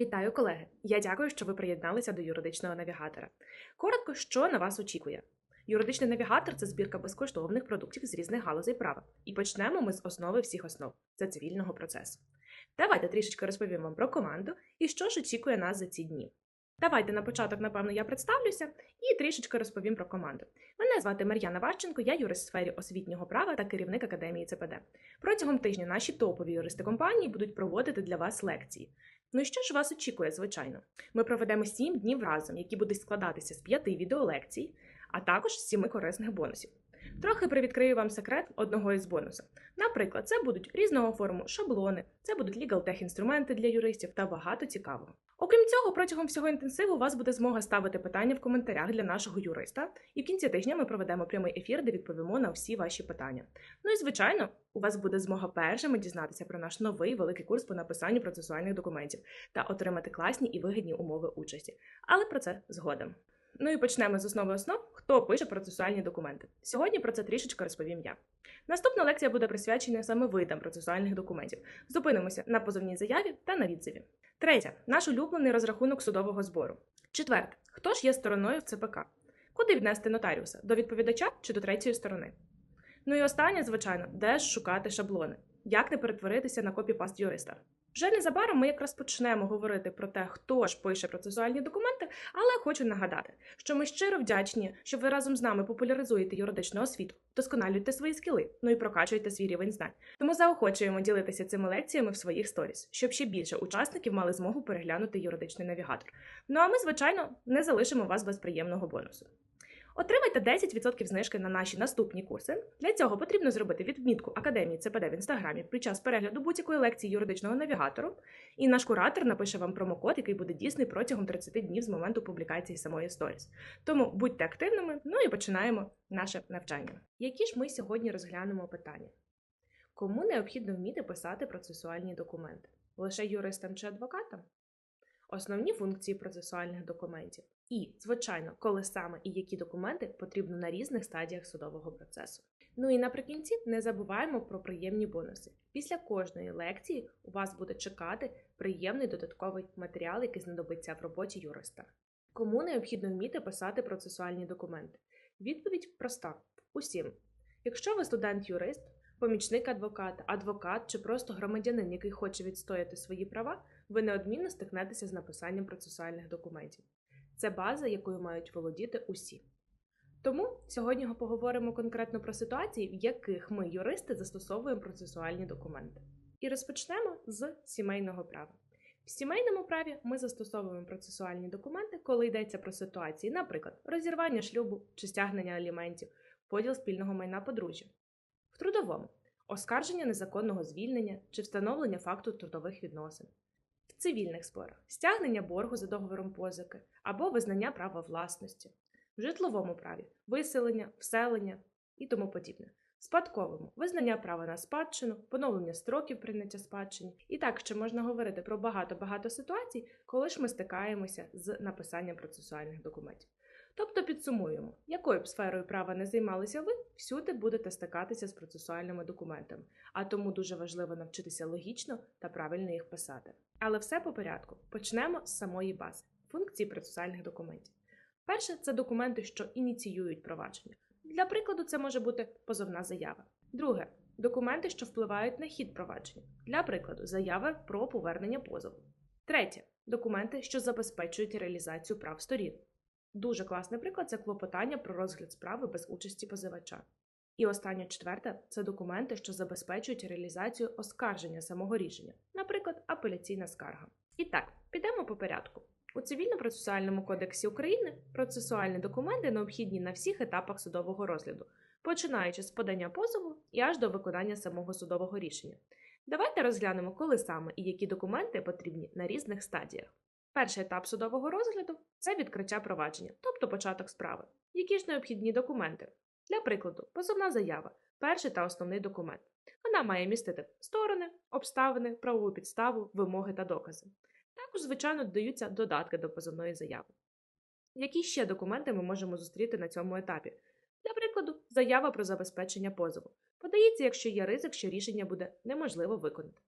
Вітаю, колеги! Я дякую, що ви приєдналися до юридичного навігатора. Коротко, що на вас очікує. Юридичний навігатор це збірка безкоштовних продуктів з різних галузей права. І почнемо ми з основи всіх основ це цивільного процесу. Давайте трішечки розповім вам про команду і що ж очікує нас за ці дні. Давайте на початок, напевно, я представлюся і трішечки розповім про команду. Мене звати Мар'яна Ващенко, я юрист в сфері освітнього права та керівник академії ЦПД. Протягом тижня наші топові юристи компанії будуть проводити для вас лекції. Ну і що ж вас очікує, звичайно? Ми проведемо 7 днів разом, які будуть складатися з 5 відеолекцій, а також 7 корисних бонусів. Трохи привідкрию вам секрет одного із бонусів. Наприклад, це будуть різного форму шаблони, це будуть legal інструменти для юристів та багато цікавого. Окрім цього, протягом всього інтенсиву у вас буде змога ставити питання в коментарях для нашого юриста, і в кінці тижня ми проведемо прямий ефір, де відповімо на всі ваші питання. Ну і звичайно, у вас буде змога першими дізнатися про наш новий великий курс по написанню процесуальних документів та отримати класні і вигідні умови участі. Але про це згодом. Ну і почнемо з основи основ, хто пише процесуальні документи. Сьогодні про це трішечки розповім я. Наступна лекція буде присвячена саме видам процесуальних документів. Зупинимося на позовній заяві та на відзиві. Третє наш улюблений розрахунок судового збору. Четверте, хто ж є стороною в ЦПК? Куди віднести нотаріуса? До відповідача чи до третьої сторони? Ну і останнє, звичайно, де ж шукати шаблони, як не перетворитися на копіпаст юриста. Вже незабаром ми якраз почнемо говорити про те, хто ж пише процесуальні документи, але хочу нагадати, що ми щиро вдячні, що ви разом з нами популяризуєте юридичну освіту, досконалюєте свої скіли, ну і прокачуєте свій рівень знань. Тому заохочуємо ділитися цими лекціями в своїх сторіс, щоб ще більше учасників мали змогу переглянути юридичний навігатор. Ну а ми, звичайно, не залишимо вас без приємного бонусу. Отримайте 10% знижки на наші наступні курси. Для цього потрібно зробити відмітку Академії ЦПД в інстаграмі під час перегляду будь-якої лекції юридичного навігатору. І наш куратор напише вам промокод, який буде дійсний протягом 30 днів з моменту публікації самої сторіс. Тому будьте активними, ну і починаємо наше навчання. Які ж ми сьогодні розглянемо питання? Кому необхідно вміти писати процесуальні документи? Лише юристам чи адвокатам? Основні функції процесуальних документів. І, звичайно, коли саме і які документи потрібно на різних стадіях судового процесу. Ну і наприкінці не забуваємо про приємні бонуси. Після кожної лекції у вас буде чекати приємний додатковий матеріал, який знадобиться в роботі юриста. Кому необхідно вміти писати процесуальні документи? Відповідь проста: усім. Якщо ви студент-юрист, помічник адвоката, адвокат чи просто громадянин, який хоче відстояти свої права, ви неодмінно стикнетеся з написанням процесуальних документів. Це база, якою мають володіти усі. Тому сьогодні поговоримо конкретно про ситуації, в яких ми, юристи, застосовуємо процесуальні документи. І розпочнемо з сімейного права. В сімейному праві ми застосовуємо процесуальні документи, коли йдеться про ситуації, наприклад, розірвання шлюбу чи стягнення аліментів, поділ спільного майна подружжя. В трудовому оскарження незаконного звільнення чи встановлення факту трудових відносин цивільних спорах стягнення боргу за договором позики або визнання права власності, в житловому праві виселення, вселення і тому подібне. Спадковому визнання права на спадщину, поновлення строків прийняття спадщини. І так ще можна говорити про багато-багато ситуацій, коли ж ми стикаємося з написанням процесуальних документів. Тобто підсумуємо, якою б сферою права не займалися ви, всюди будете стикатися з процесуальними документами, а тому дуже важливо навчитися логічно та правильно їх писати. Але все по порядку. Почнемо з самої бази функції процесуальних документів. Перше це документи, що ініціюють провадження. Для прикладу, це може бути позовна заява. Друге документи, що впливають на хід провадження. Для прикладу, заява про повернення позову. Третє документи, що забезпечують реалізацію прав сторін. Дуже класний приклад це клопотання про розгляд справи без участі позивача. І останнє четверте це документи, що забезпечують реалізацію оскарження самого рішення, наприклад, апеляційна скарга. І так, підемо по порядку. У Цивільно-процесуальному кодексі України процесуальні документи необхідні на всіх етапах судового розгляду, починаючи з подання позову і аж до виконання самого судового рішення. Давайте розглянемо, коли саме і які документи потрібні на різних стадіях. Перший етап судового розгляду це відкриття провадження, тобто початок справи. Які ж необхідні документи? Для прикладу, позовна заява перший та основний документ. Вона має містити сторони, обставини, правову підставу, вимоги та докази. Також, звичайно, додаються додатки до позовної заяви. Які ще документи ми можемо зустріти на цьому етапі? Для прикладу, заява про забезпечення позову. Подається, якщо є ризик, що рішення буде неможливо виконати.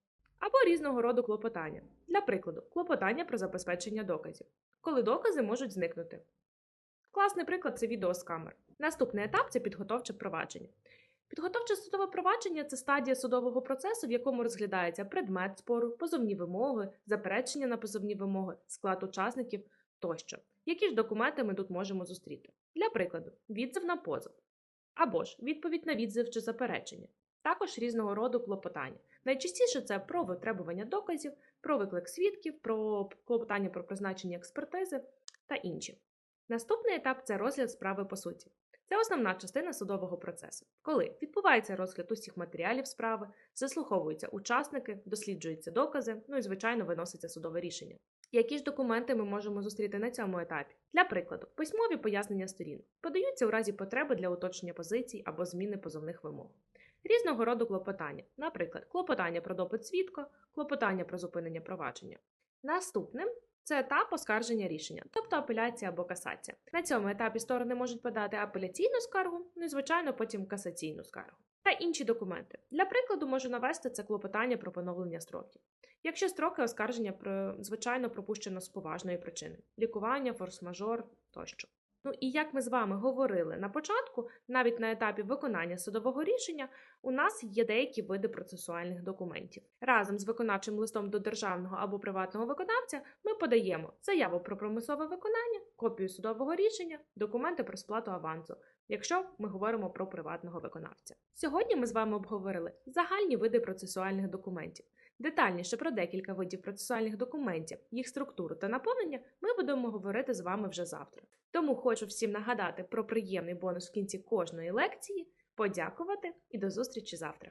Або різного роду клопотання. Для прикладу, клопотання про забезпечення доказів, коли докази можуть зникнути. Класний приклад це відео з камер. Наступний етап це підготовче провадження. Підготовче судове провадження це стадія судового процесу, в якому розглядається предмет спору, позовні вимоги, заперечення на позовні вимоги, склад учасників тощо. Які ж документи ми тут можемо зустріти? Для прикладу, відзив на позов або ж відповідь на відзив чи заперечення, також різного роду клопотання. Найчастіше це про витребування доказів, про виклик свідків, про клопотання про призначення експертизи та інші. Наступний етап це розгляд справи по суті. Це основна частина судового процесу, коли відбувається розгляд усіх матеріалів справи, заслуховуються учасники, досліджуються докази, ну і звичайно виноситься судове рішення. Які ж документи ми можемо зустріти на цьому етапі? Для прикладу, письмові пояснення сторін подаються у разі потреби для уточнення позицій або зміни позовних вимог. Різного роду клопотання, наприклад, клопотання про допит свідка, клопотання про зупинення провадження. Наступним це етап оскарження рішення, тобто апеляція або касація. На цьому етапі сторони можуть подати апеляційну скаргу, ну і звичайно потім касаційну скаргу. Та інші документи. Для прикладу можу навести це клопотання про поновлення строків. Якщо строки оскарження звичайно пропущено з поважної причини лікування, форс-мажор тощо. Ну і як ми з вами говорили на початку, навіть на етапі виконання судового рішення у нас є деякі види процесуальних документів. Разом з виконавчим листом до державного або приватного виконавця ми подаємо заяву про примусове виконання, копію судового рішення, документи про сплату авансу, якщо ми говоримо про приватного виконавця. Сьогодні ми з вами обговорили загальні види процесуальних документів. Детальніше про декілька видів процесуальних документів, їх структуру та наповнення ми будемо говорити з вами вже завтра. Тому хочу всім нагадати про приємний бонус в кінці кожної лекції, подякувати і до зустрічі завтра.